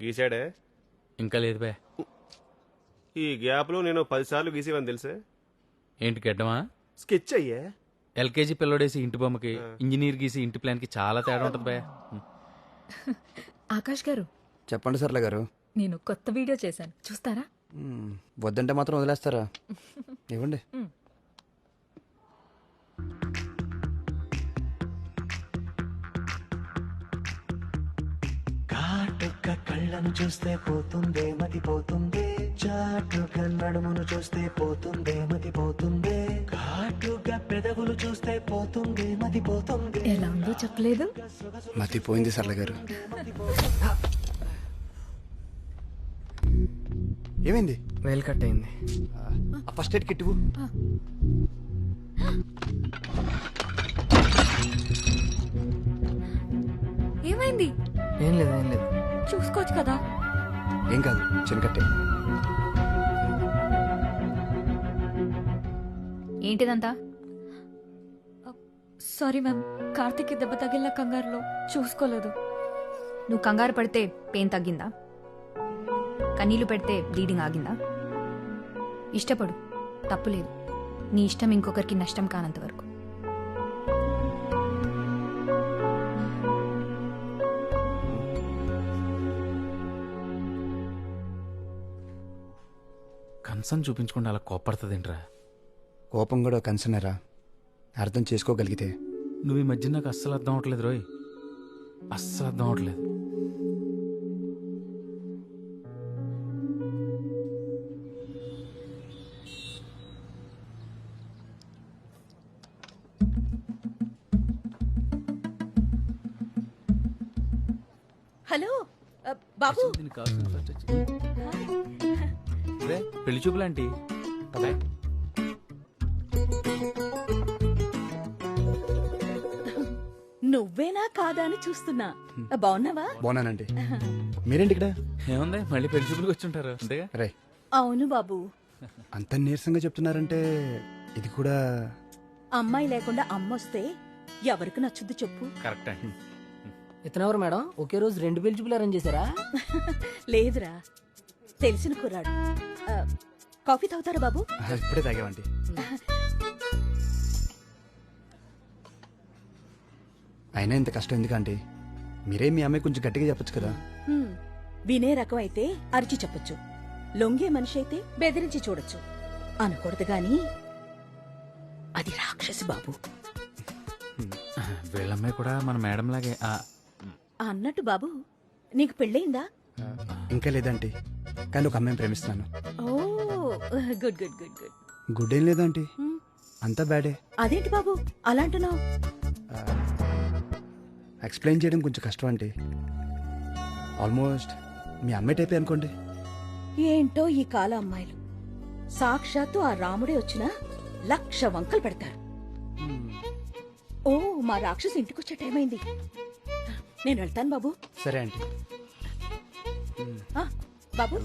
గీసాడే ఇంకా లేదు బే. ఈ గ్యాప్లో నేను పదిసార్లు గీసేవని తెలుసే? ఏంటి గడ్డమా? స్కెచ్ అయ్యే. ఎల్కేజీ పిల్లడేసి ఇంటి బొమ్మకి ఇంజనీర్ గీసి ఇంటి ప్లాన్కి చాలా తేడా ఉంటుంది బే. ఆకాష్ గారు చెప్పండి సర్లే గారు. నేను కొత్త వీడియో చేశాను. చూస్తారా. వద్దంటే మాత్రం వదిలేస్తారా? ఇవ్వండి. కళ్ళను చూస్తే పోతుందే మతి పోతుందే. చాటుగా నడుమును చూస్తే పోతుందే మతి పోతుందే. ఘాటుగా పెదవులు చూస్తే పోతుందే మతి పోతుంది. ఎలా ఉందో చెప్పలేదు. మతిపోయింది సర్లే గారు ఏమైంది? వేలు కట్ అయింది. ఆ ఫస్ట్ ఎయిడ్ కిట్టు ఏమైంది? ఏం లేదు ఏం లేదు. చూసుకోవచ్చు కదా. ఏం కాదు చిన్న కట్టే ఏంటిదంతా? సారీ మ్యామ్ కార్తిక్ దెబ్బ తగిలిన కంగారులో చూసుకోలేదు. నువ్వు కంగారు పడితే పెయిన్ తగ్గిందా? కన్నీళ్ళు పెడితే బ్లీడింగ్ ఆగిందా? ఇష్టపడు తప్పులేదు. నీ ఇష్టం ఇంకొకరికి నష్టం కానంత వరకు కన్సర్న్ చూపించకుండా అలా కోపడుతుందేంట్రా కోపం కూడా కన్సర్నరా. అర్థం చేసుకోగలిగితే. నువ్వు ఈ మధ్య నాకు అస్సలు అర్థం అవట్లేదు రోయ్. అస్సలు అర్థం అవట్లేదు. హలో బాబు. రే, పెళ్ళి చూపులాంటి. నువ్వేనా కాదా అని చూస్తున్నా. బాగున్నావా? బాగున్నానండి. మీరేంటి ఇక్కడ ఏముంది మళ్ళీ పెళ్ళి చూపులకు వచ్చి ఉంటారు అంతేగా రే. అవును బాబు. అంత నీరసంగా చెప్తున్నారంటే ఇది కూడా అమ్మాయి లేకుండా అమ్మొస్తే ఎవరికి నచ్చుద్ది చెప్పు. కరెక్ట్. అండి ఇతనెవరు మేడం? ఒకే రోజు రెండు పెళ్ళి చూపులు అరేంజ్ చేశారా? లేదురా. తెలిసిన కుర్రాడు. కాఫీ తాగుతారా బాబు? ఇప్పుడే తాగామండి అయినా ఇంత కష్టం ఎందుకంటే మీరే మీ అమ్మాయి కొంచెం గట్టిగా చెప్పొచ్చు కదా. వినే రకం అయితే అరిచి చెప్పొచ్చు. లొంగే మనిషి అయితే బెదిరించి చూడొచ్చు. అనకూడదు గాని అది రాక్షసి బాబు. వీళ్ళమ్మాయి కూడా మన మేడం లాగే. అన్నట్టు బాబు నీకు పెళ్ళయిందా? ఇంకా లేదంటే కానీ ఒక అమ్మాయిని ప్రేమిస్తున్నాను. ఓ good good good good. Good ఏం లేదంటే అంతా బ్యాడే. అదేంటి బాబు? అలాంటున్నావు ఎక్స్ప్లెయిన్ చేయడం కొంచెం కష్టం అంటే ఆల్మోస్ట్ మీ అమ్మాయి టైపే అనుకోండి. ఏంటో ఈ కాల అమ్మాయిలు. సాక్షాత్తు ఆ రాముడే వచ్చినా లక్ష వంకలు పెడతారు. ఓ మా రాక్షసు ఇంటికొచ్చే టైం అయింది. నేను వెళ్తాను బాబు. సరే ఆ, బాబు?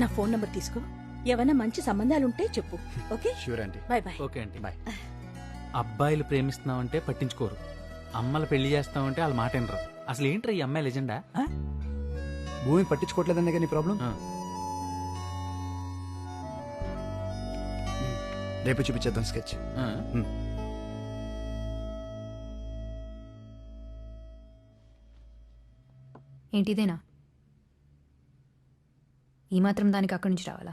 నా ఫోన్ నంబర్ తీసుకో. ఏమైనా మంచి సంబంధాలుంటే చెప్పు. Okay? Sure aunty bye bye okay అండి బాయ్ అబ్బాయిలు ప్రేమిస్తున్నామంటే పట్టించుకోరు. అమ్మలు పెళ్ళి చేస్తామంటే వాళ్ళ మాట వినరు. అసలు ఏంట్రా ఈ అమ్మాయి లెజెండా? భూమి పట్టించుకోవట్లేదనే కానీ ప్రాబ్లం. రేపు చూపించేద్దాం స్కెచ్. ఏంటిదేనా? ఈ మాత్రం దానికి అక్కడి నుంచి రావాలా?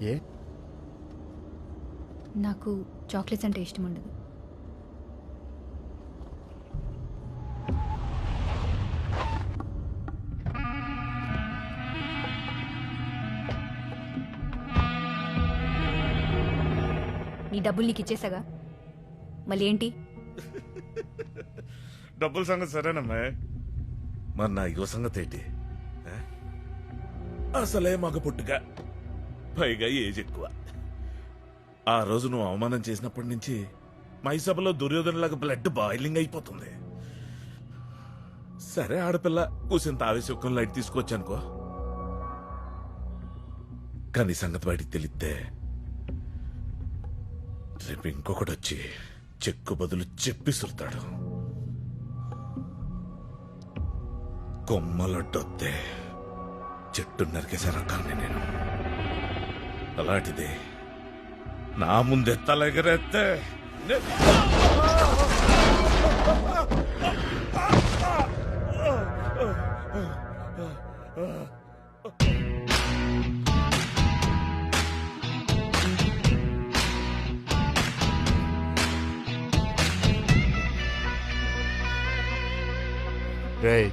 ఏ? నాకు చాక్లెట్స్ అంటే ఇష్టం ఉండదు. నీ డబ్బులు నీకు ఇచ్చేసాగా? మళ్ళీ ఏంటి? డబ్బుల సంగతి సరేనమ్మా. మరి నా యువ సంగతి ఏంటి? అసలే మగ పుట్టుగా పైగా ఏజ్ ఎక్కువ. ఆ రోజు నువ్వు అవమానం చేసినప్పటి నుంచి మైసభలో దుర్యోధనలాగా బ్లడ్ బాయిలింగ్ అయిపోతుంది. సరే ఆడపిల్ల కూసింత ఆవేశం లైట్ తీసుకొచ్చానుకో కానీ సంగతి బయటికి తెలిస్తే రేపు ఇంకొకటి వచ్చి చెక్కు బదులు చెప్పిసురుతాడు కొమ్మలొడ్డొత్తే చెట్టు నరికేసే కానీ నేను. అలాంటిది. నా ముందే తలెగరెత్తే. నే- రే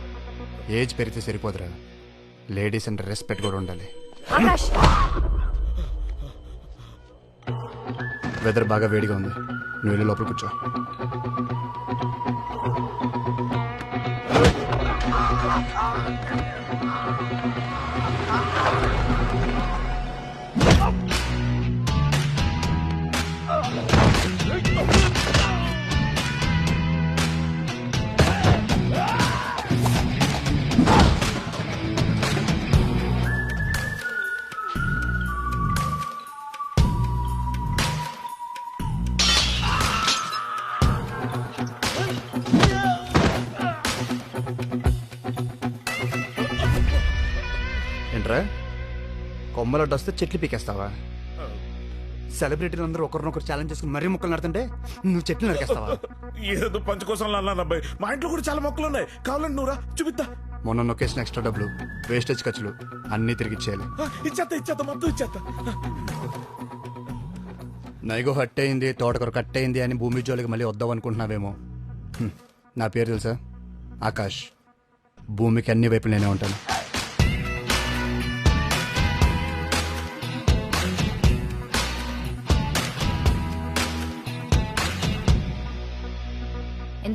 ఏజ్ పెరిగితే సరిపోదురా. లేడీస్ అంటే రెస్పెక్ట్ కూడా ఉండాలి. ఆకాష్! వెదర్ బాగా వేడిగా ఉంది. నువ్వు వెళ్ళి లోపల కూర్చో. ఏంట్రా కొమ్మలడ్డు వస్తే చెట్లు పీకేస్తావా? సెలబ్రిటీలు అందరూ ఒకరినొకరు ఛాలెంజ్ చేసుకుని మరీ ముక్కలు నడుతుంటే నువ్వు చెట్లు నరికేస్తావా? ఏదో పంచ కోసం అన్నాను అబ్బాయి. మా ఇంట్లో కూడా చాలా మొక్కలు ఉన్నాయి. కావాలండి నువ్వురా చూపిద్దా మొన్న నొక్కేసిన ఎక్స్ట్రా డబ్బులు వేస్టేజ్ ఖర్చులు అన్నీ తిరిగి ఇచ్చేయాలి. ఆ, ఇచ్చేత్తా ఇచ్చేత్తా మొత్తం ఇచ్చేత్తా నైగో హట్ అయింది తోటకొర కట్ అయింది అని భూమి జోలికి మళ్ళీ వద్దాం అనుకుంటున్నావేమో. నా పేరు తెలుసా? ఆకాష్. భూమికి అన్ని వైపులు నేనే ఉంటాను.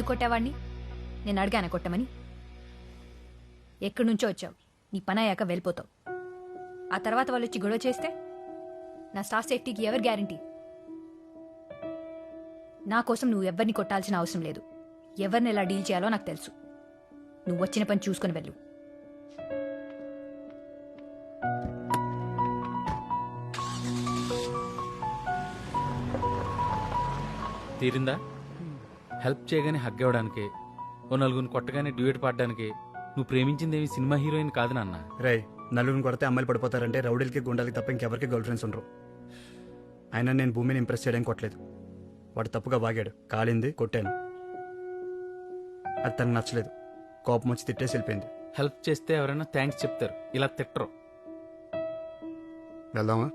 ఎందుకు కొట్టావాడిని నేను అడిగాను కొట్టమని? ఎక్కడి నుంచో వచ్చావు. నీ పని అయ్యాక వెళ్ళిపోతావు. ఆ తర్వాత వాళ్ళు వచ్చి గొడవ చేస్తే? నా స్టాఫ్ సేఫ్టీకి ఎవరు గ్యారంటీ? నా కోసం నువ్వు ఎవరిని కొట్టాల్సిన అవసరం లేదు. ఎవరిని ఎలా డీల్ చేయాలో నాకు తెలుసు. నువ్వు వచ్చిన పని చూసుకొని వెళ్ళు. తీరిందా? హెల్ప్ చేయగానే హగ్ ఇవ్వడానికి ఓ నలుగురిని కొట్టగానే డ్యూయట్ పాడడానికి నువ్వు ప్రేమించిందేమి సినిమా హీరోయిన్ కాదు నాన్న. రే నలుగురిని కొడితే అమ్మాయిలు పడిపోతారంటే రౌడీలకి గుండాలకి తప్ప ఇంకెవరికి గర్ల్ ఫ్రెండ్స్ ఉండరు. అయినా నేను భూమిని ఇంప్రెస్ చేయడానికి కొట్టలేదు. వాడు తప్పుగా వాగాడు. కాలింది కొట్టాను. అది తనకు నచ్చలేదు. కోపం వచ్చి తిట్టేసి వెళ్ళిపోయింది. హెల్ప్ చేస్తే ఎవరైనా థ్యాంక్స్ చెప్తారు. ఇలా తిట్టరు. వెళ్దామా?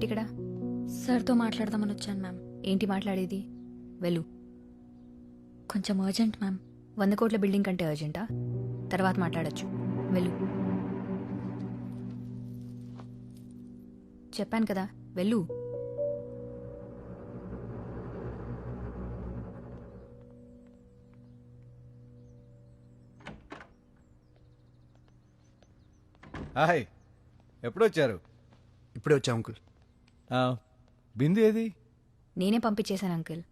నువ్వేంటి ఇక్కడ సార్తో మాట్లాడదామని వచ్చాను మ్యామ్. ఏంటి మాట్లాడేది? వెళ్ళు. కొంచెం అర్జెంట్ మ్యామ్. వంద కోట్ల బిల్డింగ్ కంటే అర్జెంటా తర్వాత మాట్లాడొచ్చు. వెళ్ళు. చెప్పాను కదా వెళ్ళు. హాయ్. ఎప్పుడొచ్చారు? ఇప్పుడే వచ్చా అంకుల్. బిందు ఏది? నేనే పంపించేశాను అంకిల్.